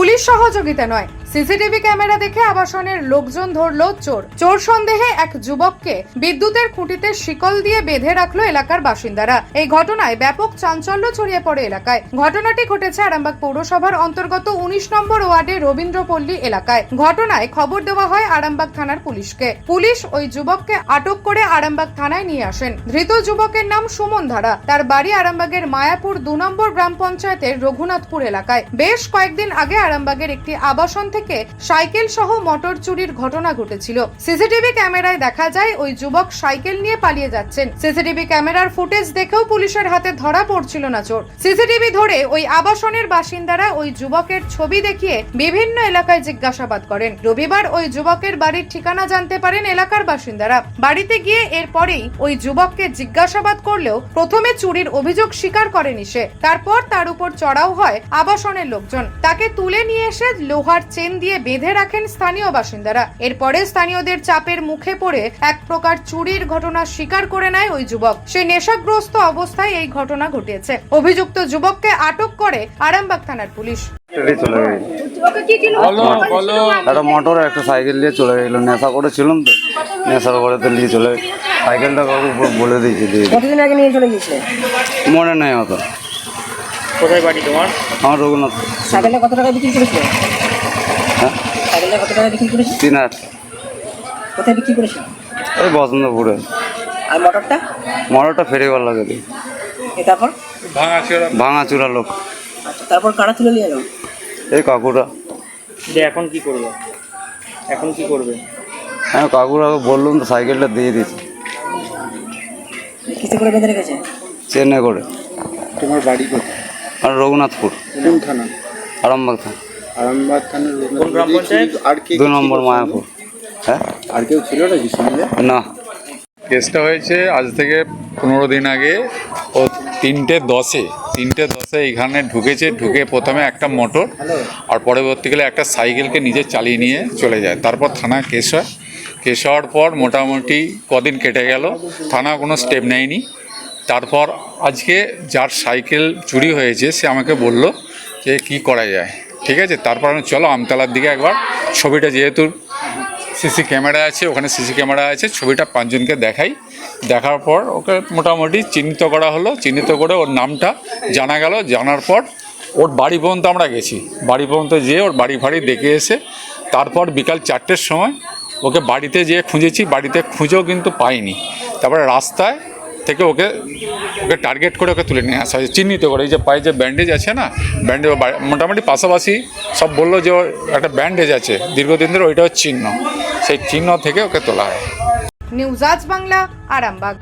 Police সহযোগিতা নয়। CCTV camera দেখে আবাসনের লোকজন ধরলো চোর। চোর সন্দেহে এক যুবককে বিদ্যুতের খুঁটিতে শিকল দিয়ে বেঁধে রাখল এলাকার বাসিন্দারা। এই ঘটনায় ব্যাপক চাঞ্চল্য ছড়িয়ে পড়ে এলাকায়। ঘটনাটি ঘটেছে আরামবাগ পৌরসভার অন্তর্গত উনিশ নম্বর ওয়ার্ডে রবীন্দ্রপল্লী এলাকায়। ঘটনায় খবর দেওয়া হয় আরামবাগ থানার পুলিশকে। পুলিশ ওই যুবককে আটক করে আরামবাগ থানায় নিয়ে আসেন। ধৃত যুবকের নাম সুমন ধারা। তার বাড়ি আরামবাগের মায়াপুর দু নম্বর গ্রাম পঞ্চায়েতের রঘুনাথপুর এলাকায়। বেশ কয়েকদিন আগে আরামবাগের একটি আবাসন থেকে সাইকেল সহ মোটর চুরির ঘটনা ঘটেছিল। সিসিটিভি ক্যামেরায় দেখা যায় ওই যুবক সাইকেল নিয়ে পালিয়ে যাচ্ছেন। সিসিটিভি ক্যামেরার ফুটেজ দেখেও পুলিশের হাতে ধরা পড়ছিল না চোর। সিসিটিভি ধরে ওই আবাসনের বাসিন্দারা ওই যুবকের ছবি দেখিয়ে বিভিন্ন এলাকায় জিজ্ঞাসাবাদ করেন। রবিবার ওই যুবকের বাড়ির ঠিকানা জানতে পারেন এলাকার বাসিন্দারা। বাড়িতে গিয়ে এরপরেই ওই যুবককে জিজ্ঞাসাবাদ করলেও প্রথমে চুরির অভিযোগ স্বীকার করেনি সে। তারপর তার উপর চড়াও হয় আবাসনের লোকজন। তাকে তুলে নিয়ে এসে লোহার চেন দিয়ে বেঁধে রাখেন স্থানীয় বাসিন্দারা। এরপরে স্থানীয়দের চাপের মুখে পড়ে এক প্রকার চুরির ঘটনা স্বীকার করে নেয় ওই যুবক। সে নেশাগ্রস্ত অবস্থায় এই ঘটনা ঘটিয়েছে। অভিযুক্ত যুবককে আটক করে আরামবাগ থানার পুলিশ। একটা মোটর একটা সাইকেল নিয়ে চলে গেল। নেশা করেছিলাম তো। নেশার করে তো নিয়ে চলে সাইকেলটা কাউকে বলে দিয়েছি দিয়ে কতদিন আগে নিয়ে চলে গিয়েছিলে? মনে নেই অত। কোথায় বাড়ি তোমার? আমার রঘুনাথ সাইকেলটা কত টাকা বিক্রি করেছিলে? হ্যাঁ। সাইকেলটা কত টাকা বিক্রি করেছিল তিন আট কোথায় বিক্রি করেছিল এই বসন্তপুরে। আর মোটরটা? মোটরটা ফেরিবার লাগে দিই এ তারপর? ভাঙা চূড়া লোক। আচ্ছা তারপর কারা তুলে নিয়ে এলো এই যে এখন কি করবে? এখন কি করবে? হ্যাঁ কাকুরা বললাম তো সাইকেলটা দিয়ে দিয়েছি কিসে করে বেঁধে রেখেছে? চেন্নাই করে। তোমার বাড়ি কোথায়? আর রঘুনাথপুর। কোন থানা? আরামবাগ থানা। আরামবাগ থানার কোন গ্রাম পঞ্চায়েত? আর কে দু নম্বর মায়াপুর। হ্যাঁ? আর কেউ ছিল নাকি সঙ্গে না। কেসটা হয়েছে আজ থেকে পনেরো দিন আগে ও তিনটে দশে তিনটে দশে এইখানে ঢুকেছে ঢুকে প্রথমে একটা মোটর আর পরবর্তীকালে একটা সাইকেলকে নিজে চালিয়ে নিয়ে চলে যায়। তারপর থানা কেস হয়। কেস হওয়ার পর মোটামুটি কদিন কেটে গেল। থানা কোনো স্টেপ নেয়নি। তারপর আজকে যার সাইকেল চুরি হয়েছে সে আমাকে বলল যে কি করা যায়। ঠিক আছে, তারপর আমি চলো আমতলার দিকে একবার। ছবিটা যেহেতু সিসি ক্যামেরা আছে, ওখানে সিসি ক্যামেরা আছে, ছবিটা পাঁচজনকে দেখাই। দেখার পর ওকে মোটামুটি চিহ্নিত করা হলো। চিহ্নিত করে ওর নামটা জানা গেল। জানার পর ওর বাড়ি পর্যন্ত আমরা গেছি। বাড়ি পর্যন্ত যেয়ে ওর বাড়ি ফাড়ি দেখে এসে তারপর বিকাল চারটের সময় ওকে বাড়িতে যেয়ে খুঁজেছি। বাড়িতে খুঁজেও কিন্তু পাইনি। তারপরে রাস্তায় থেকে ওকে ওকে টার্গেট করে ওকে তুলে নিয়ে আসা হয়েছে চিহ্নিত করে। এই যে পায়ে যে ব্যান্ডেজ আছে না ব্যান্ডেজ মোটামুটি পাশাপাশি সব বলল যে ওর একটা ব্যান্ডেজ আছে দীর্ঘদিন ধরে ওইটা হচ্ছে চিহ্ন। সেই চিহ্ন থেকে ওকে তোলা হয়। নিউজ আজ বাংলা আরামবাগ।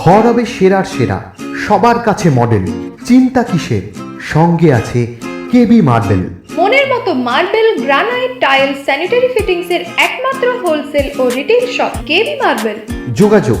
ঘর হবে সেরার সেরা সবার কাছে মডেল চিন্তা কিসের? সঙ্গে আছে কেবি মার্বেল মনের মতো marble granite tile sanitary fittings এর একমাত্র হোলসেল ও রিটেল শপ কেবি মার্বেল যোগাযোগ